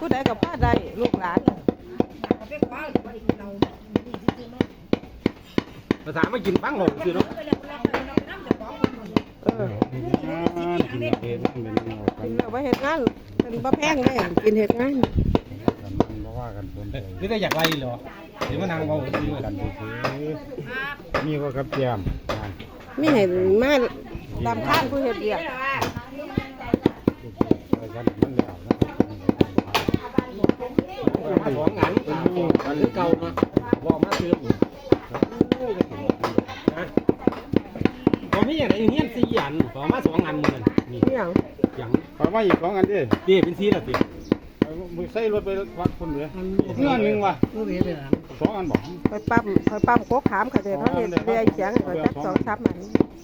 ผู้ใดก็พาได้ลูกหลานภาษามากินฟังหงคือเนาะเอออ่ากินเองมันเป็นยังไงกักินนแล้วไว้เฮ็ดงานเป็นบ่แพงเด้กินเฮ็ดงานมันบ่ว่ากันคนเดียวนี่ได้อยากไรเหรอเดี๋ยวมานางเบาซื้อกักันนซื้อมีว่ากับแจมนั่นมีให้มาตามข้างผู้เฮ็ดเวียกไปกันมันแล้วนะ มาสองงาน กันคือเก่าเนาะบอกมาซื้ออยู่นะพอมีอย่างไรเฮียนสี่อันสองมาสองอันเหมือนนี่อีหยังอย่างขอมาอีกของกันดินี่เป็นสีละสิมึงใส่รถไปวัดคนเหลือเงื่อนหนึ่งว่ะสองอันบอกไปปั๊มไปปั๊มโคกขามเขาเด้เขาเฮ็ดเรียเขียงให้จักสองสามอัน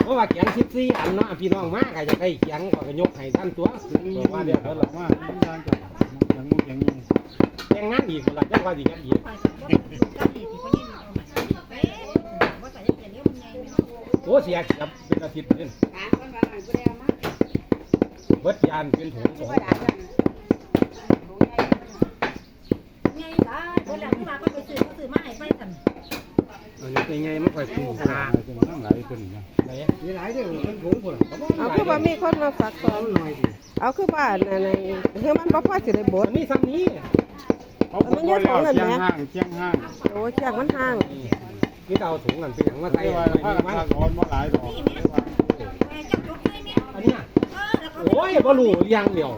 เพราะว่าเขียงสิบสี่อันเนาะพี่น้องมากอาจจะใกล้เขียงก็ยกให้ท่านตัวมีตัวมามาเดีเดียยววแล้แล้ววหรอกว่าอย่างจะอย่างมุกอย่างนี้ แข่งงานอีกหลังจากว่าดีกันอีกโอ้เสียกับเป็นอาทิตย์เลยเบิดยานเป็นถุงสองอันนี้เป็นไงมันค่อยถูกหาจะมานั่งหลายคนนะไหนมีหลายเรื่องเป็นถุงคนเอาคือว่ามีคนมาฝากสอนเอาคือบ้านนั่นน่ะเฮือมันบ่พอสิได้บดอันนี้ซ้ำนี้ เขาบอกว่าแล้วเชียงห้างเชียงห้างโอ้เชียงมันห่างนี่เอาถุงกันเป็นอย่างมาใส่ไอ้ว่าไว้ผ้าในผ้ามันร้อนมาหลายดอกอันนี้โอ้ยบ่รู้เลี้ยงเดียว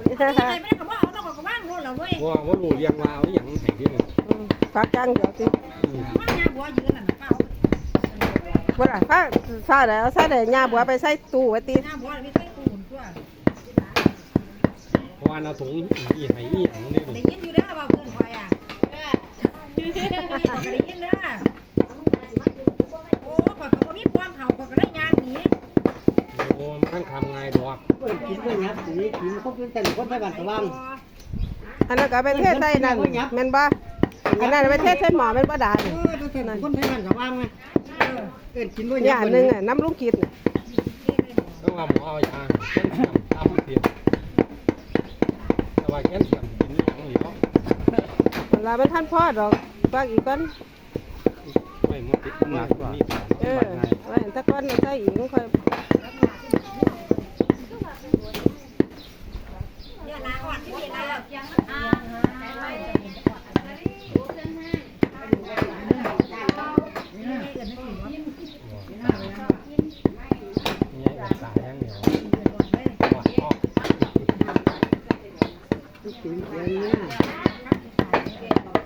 ว่าบ่รู้เลี้ยงว่าเอาอย่างให้ที่นึงอืมฝากจังเดี๋ยวสิบ่ล่ะฝากซาได้เอาซาได้ย่าบัวไปใส่ตู้ไว้ติ เพราะว่าเอาถุงอีให้อีหยังนี่ได้ยินอยู่เด้อว่าเพื่อนคอยอะได้ยินเด้อโอ้ข่อยก็บ่มีความเห่าข่อยก็ได้ยางหนีโอ้มันทั้งทำไงดอกกินเพื่อนยับสีกินเขาเป็นแต่คนไปบ้านตะวังอันนั้นก็เอาไปเทศใส่นั่นแม่นบ่อันนั้นเอาไปเทศใส่หม้อแม่นบ่ดาเอนี่อตั้งแต่คนไปบ้านตะวังไงเกิดกินเพื่อนนี่ยับอันหนึงอะน้ำลุงคิดน่ะ ต้องว่าหมอเอายาแก้เสียมตามเสียมแต่ว่าแก้เสียมกินอย่างเดียว เว ลามันท่านพ่อดอกฝากอีกก่อนไม่มันติดหนักกว่าเออไว้อันตะก้อนใส่อีกมันค่อยอย่าลาอ่อนที่นี่นะเนี่ยสายอยเดียวว่าอ๋อกินเพื่อนเนี่ย game.